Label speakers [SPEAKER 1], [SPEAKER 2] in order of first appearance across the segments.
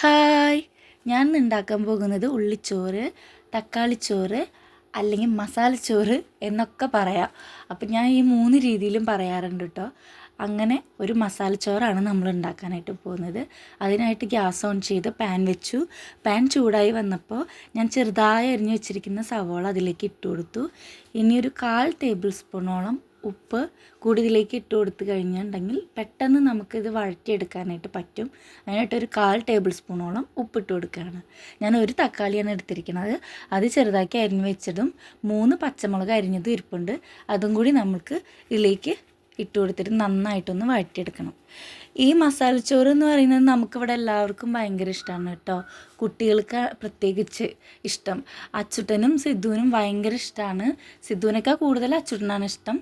[SPEAKER 1] Hi. ഞാൻ ഉണ്ടാക്കാൻ പോകുന്നത് ഉള്ളിച്ചോറ് തക്കാളിച്ചോറ് അല്ലെങ്കിൽ മസാലച്ചോറ് എന്നൊക്കെ പറയാം. അപ്പം ഞാൻ ഈ മൂന്ന് രീതിയിലും പറയാറുണ്ട് കേട്ടോ അങ്ങനെ ഒരു മസാലച്ചോറാണ് നമ്മൾ ഉണ്ടാക്കാനായിട്ട് പോകുന്നത്. അതിനായിട്ട് ഗ്യാസ് ഓൺ ചെയ്ത് പാൻ വെച്ചു. പാൻ ചൂടായി വന്നപ്പോൾ ഞാൻ ചെറുതായി അരിഞ്ഞു വെച്ചിരിക്കുന്ന സവോള അതിലേക്ക് ഇട്ട് കൊടുത്തു. ഇനി ഒരു കാൽ ടേബിൾ സ്പൂണോളം ഉപ്പ് കൂടി ഇതിലേക്ക് ഇട്ട് കൊടുത്ത് കഴിഞ്ഞിട്ടുണ്ടെങ്കിൽ പെട്ടെന്ന് നമുക്കിത് വഴറ്റിയെടുക്കാനായിട്ട് പറ്റും. അതിനായിട്ട് ഒരു കാൽ ടേബിൾ സ്പൂണോളം ഉപ്പിട്ട് കൊടുക്കുകയാണ്. ഞാൻ ഒരു തക്കാളിയാണ് എടുത്തിരിക്കുന്നത്. അത് ചെറുതാക്കി അരിഞ്ഞ് വെച്ചതും മൂന്ന് പച്ചമുളക് അരിഞ്ഞതും ഇരിപ്പുണ്ട്. അതും കൂടി നമുക്ക് ഇതിലേക്ക് ഇട്ട് കൊടുത്തിട്ട് നന്നായിട്ടൊന്ന് വഴറ്റിയെടുക്കണം. ഈ മസാല ചോറ് എന്ന് പറയുന്നത് നമുക്കിവിടെ എല്ലാവർക്കും ഭയങ്കര ഇഷ്ടമാണ് കേട്ടോ. കുട്ടികൾക്ക് പ്രത്യേകിച്ച് ഇഷ്ടം. അച്ചുട്ടനും സിദ്ധുവിനും ഭയങ്കര ഇഷ്ടമാണ് സിദ്ധുവിനൊക്കെ കൂടുതൽ അച്ചുട്ടനാണ് ഇഷ്ടം.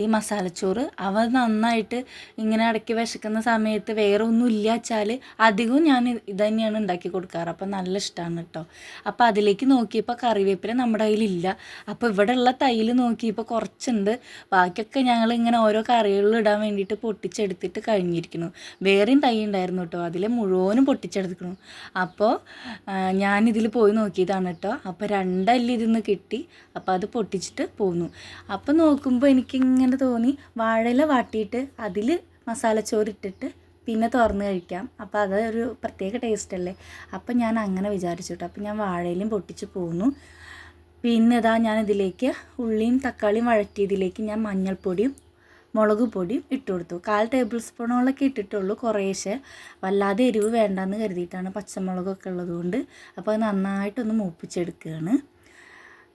[SPEAKER 1] ഈ മസാലച്ചോറ് അവ നന്നായിട്ട് ഇങ്ങനെ അടക്കി വിശക്കുന്ന സമയത്ത് വേറെ ഒന്നും ഇല്ല വെച്ചാൽ അധികവും ഞാൻ ഇത് തന്നെയാണ് ഉണ്ടാക്കി കൊടുക്കാറ്. അപ്പോൾ നല്ല ഇഷ്ടമാണ് കേട്ടോ. അപ്പോൾ അതിലേക്ക് നോക്കിയപ്പോൾ കറിവേപ്പില നമ്മുടെ കയ്യിലില്ല. അപ്പോൾ ഇവിടെ ഉള്ള തൈൽ നോക്കിയപ്പോൾ കുറച്ചുണ്ട്. ബാക്കിയൊക്കെ ഞങ്ങൾ ഇങ്ങനെ ഓരോ കറികളിൽ ഇടാൻ വേണ്ടിയിട്ട് പൊട്ടിച്ചെടുത്തിട്ട് കഴിഞ്ഞിരിക്കുന്നു വേറെയും തൈ ഉണ്ടായിരുന്നു കേട്ടോ. അതിൽ മുഴുവനും പൊട്ടിച്ചെടുത്തിരിക്കുന്നു. അപ്പോൾ ഞാനിതിൽ പോയി നോക്കിയതാണ് കേട്ടോ. അപ്പോൾ രണ്ടല്ലി ഇതിന്ന് കിട്ടി. അപ്പോൾ അത് പൊട്ടിച്ചിട്ട് പോന്നു. അപ്പോൾ നോക്കുമ്പോൾ എനിക്കിങ്ങനെ തോന്നി വാഴയില വാട്ടിയിട്ട് അതിൽ മസാലച്ചോറ് ഇട്ടിട്ട് പിന്നെ തുറന്ന് കഴിക്കാം. അപ്പോൾ അതൊരു പ്രത്യേക ടേസ്റ്റ് അല്ലേ? അപ്പോൾ ഞാൻ അങ്ങനെ വിചാരിച്ചു കേട്ടോ. അപ്പോൾ ഞാൻ വാഴയിലും പൊട്ടിച്ച് പോന്നു. പിന്നെ ഇതാ ഞാൻ ഇതിലേക്ക് ഉള്ളിയും തക്കാളിയും വഴറ്റിയതിലേക്ക് ഞാൻ മഞ്ഞൾപ്പൊടിയും മുളക് പൊടിയും ഇട്ട് കൊടുത്തു. കാൽ ടേബിൾ സ്പൂണോളൊക്കെ ഇട്ടിട്ടുള്ളൂ കുറേശ്ശെ. വല്ലാതെ എരിവ് വേണ്ടെന്ന് കരുതിയിട്ടാണ് പച്ചമുളകൊക്കെ ഉള്ളതുകൊണ്ട്. അപ്പോൾ അത് നന്നായിട്ടൊന്ന് മൂപ്പിച്ചെടുക്കുകയാണ്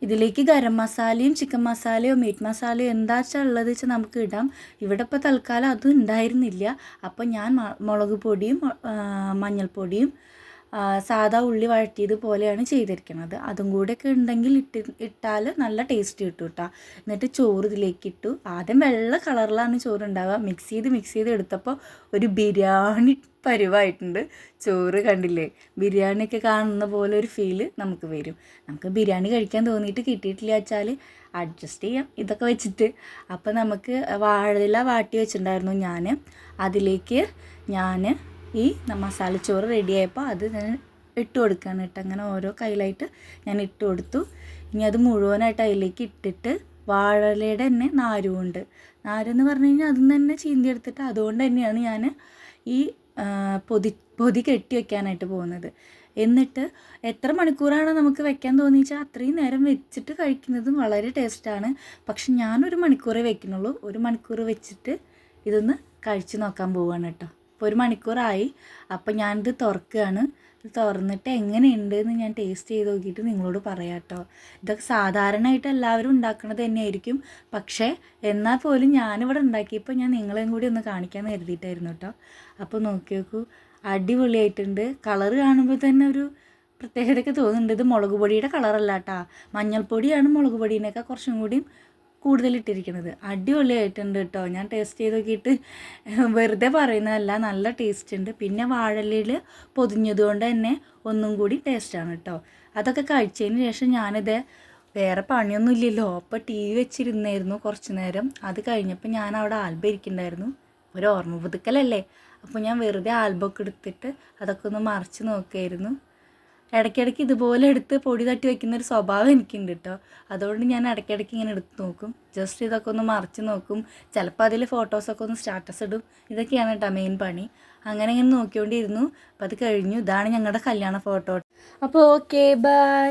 [SPEAKER 1] ഇതിലേക്ക് ഗരം മസാലയും ചിക്കൻ മസാലയോ മീറ്റ് മസാലയോ എന്താ വെച്ചാൽ ഉള്ളത് വെച്ചാൽ നമുക്ക് ഇടാം. ഇവിടെ ഇപ്പോൾ തൽക്കാലം അതും ഉണ്ടായിരുന്നില്ല. അപ്പോൾ ഞാൻ മുളക് പൊടിയും മഞ്ഞൾപ്പൊടിയും സാധാ ഉള്ളി വഴറ്റിയത് പോലെയാണ് ചെയ്തിരിക്കുന്നത്. അതും കൂടെയൊക്കെ ഉണ്ടെങ്കിൽ ഇട്ട് ഇട്ടാൽ നല്ല ടേസ്റ്റ് കിട്ടും കേട്ടോ എന്നിട്ട് ചോറ് ഇതിലേക്ക് ഇട്ടു. ആദ്യം വെള്ള കളറിലാണ് ചോറ് ഉണ്ടാവുക മിക്സ് ചെയ്ത് മിക്സ് ചെയ്ത് എടുത്തപ്പോൾ ഒരു ബിരിയാണി പരുവായിട്ടുണ്ട്. ചോറ് കണ്ടില്ലേ? ബിരിയാണിയൊക്കെ കാണുന്ന പോലെ ഒരു ഫീൽ നമുക്ക് വരും. നമുക്ക് ബിരിയാണി കഴിക്കാൻ തോന്നിയിട്ട് കിട്ടിയിട്ടില്ല വെച്ചാൽ അഡ്ജസ്റ്റ് ചെയ്യാം. ഇതൊക്കെ വെച്ചിട്ട്. അപ്പോൾ നമുക്ക് വാഴയില വാട്ടി വെച്ചിട്ടുണ്ടായിരുന്നു ഞാൻ. അതിലേക്ക് ഞാൻ ഈ മസാലച്ചോറ് റെഡിയായപ്പോൾ അത് ഞാൻ ഇട്ട് കൊടുക്കുകയാണ് കേട്ടോ. അങ്ങനെ ഓരോ കയ്യിലായിട്ട് ഞാൻ ഇട്ട് കൊടുത്തു. ഇനി അത് മുഴുവനായിട്ട് അതിലേക്ക് ഇട്ടിട്ട് വാഴയിലയുടെ തന്നെ നാരുമുണ്ട് നാരെന്ന് പറഞ്ഞു കഴിഞ്ഞാൽ അതിൽ നിന്ന് തന്നെ ചീന്തിയെടുത്തിട്ട് അതുകൊണ്ട് തന്നെയാണ് ഞാൻ ഈ പൊതി പൊതി കെട്ടി വെക്കാനായിട്ട് പോകുന്നത്. എന്നിട്ട് എത്ര മണിക്കൂറാണ് നമുക്ക് വെക്കാൻ തോന്നിച്ചാൽ അത്രയും നേരം വെച്ചിട്ട് കഴിക്കുന്നതും വളരെ ടേസ്റ്റാണ്. പക്ഷെ ഞാനൊരു മണിക്കൂറേ വെക്കുന്നുള്ളൂ. ഒരു മണിക്കൂർ വെച്ചിട്ട് ഇതൊന്ന് കഴിച്ചു നോക്കാൻ പോവുകയാണ് കേട്ടോ. ഇപ്പോൾ ഒരു മണിക്കൂറായി. അപ്പോൾ ഞാനിത് തുറക്കുകയാണ്. തുറന്നിട്ട് എങ്ങനെയുണ്ട് എന്ന് ഞാൻ ടേസ്റ്റ് ചെയ്ത് നോക്കിയിട്ട് നിങ്ങളോട് പറയാം കേട്ടോ ഇതൊക്കെ സാധാരണയായിട്ട് എല്ലാവരും ഉണ്ടാക്കുന്നത് തന്നെയായിരിക്കും. പക്ഷേ എന്നാൽ പോലും ഞാനിവിടെ ഉണ്ടാക്കിയപ്പോൾ ഞാൻ നിങ്ങളെയും കൂടി ഒന്ന് കാണിക്കാൻ കരുതിയിട്ടായിരുന്നു കേട്ടോ. അപ്പോൾ നോക്കി നോക്കൂ. അടിപൊളിയായിട്ടുണ്ട്. കളർ കാണുമ്പോൾ തന്നെ ഒരു പ്രത്യേകതയൊക്കെ തോന്നുന്നുണ്ട്. ഇത് മുളക് പൊടിയുടെ കളറല്ല കേട്ടോ. മഞ്ഞൾപ്പൊടിയാണ് മുളക് പൊടീനൊക്കെ കുറച്ചും കൂടിയും കൂടുതൽ ഇട്ടിരിക്കുന്നത് അടിപൊളിയായിട്ടുണ്ട് കേട്ടോ ഞാൻ ടേസ്റ്റ് ചെയ്ത് നോക്കിയിട്ട് വെറുതെ പറയുന്നതല്ല നല്ല ടേസ്റ്റ് ഉണ്ട്. പിന്നെ വാഴലയിൽ പൊതിഞ്ഞതുകൊണ്ട് തന്നെ ഒന്നും കൂടി ടേസ്റ്റാണ് കേട്ടോ അതൊക്കെ കഴിച്ചതിന് ശേഷം ഞാനിത് വേറെ പണിയൊന്നും ഇല്ലല്ലോ. അപ്പോൾ ടി വി വെച്ചിരുന്നായിരുന്നു കുറച്ച് നേരം. അത് കഴിഞ്ഞപ്പോൾ ഞാൻ അവിടെ ആൽബം ഇരിക്കുന്നുണ്ടായിരുന്നു ഒരു ഓർമ്മ പുതുക്കലല്ലേ? അപ്പോൾ ഞാൻ വെറുതെ ആൽബമൊക്കെ എടുത്തിട്ട് അതൊക്കെ ഒന്ന് മറിച്ച് നോക്കിയായിരുന്നു ഇടയ്ക്കിടയ്ക്ക് ഇതുപോലെ എടുത്ത് പൊടി തട്ടി വെക്കുന്ന ഒരു സ്വഭാവം എനിക്കുണ്ട് കേട്ടോ അതുകൊണ്ട് ഞാൻ ഇടയ്ക്കിടയ്ക്ക് ഇങ്ങനെ എടുത്ത് നോക്കും. ജസ്റ്റ് ഇതൊക്കെ ഒന്ന് മറിച്ച് നോക്കും. ചിലപ്പോൾ അതിൽ ഫോട്ടോസൊക്കെ ഒന്ന് സ്റ്റാറ്റസ് ഇടും. ഇതൊക്കെയാണ് കേട്ടോ മെയിൻ പണി. അങ്ങനെ ഇങ്ങനെ നോക്കിക്കൊണ്ടിരുന്നു. അപ്പോൾ അത് കഴിഞ്ഞു. ഇതാണ് ഞങ്ങളുടെ കല്യാണ ഫോട്ടോ അപ്പോൾ ഓക്കെ ബൈ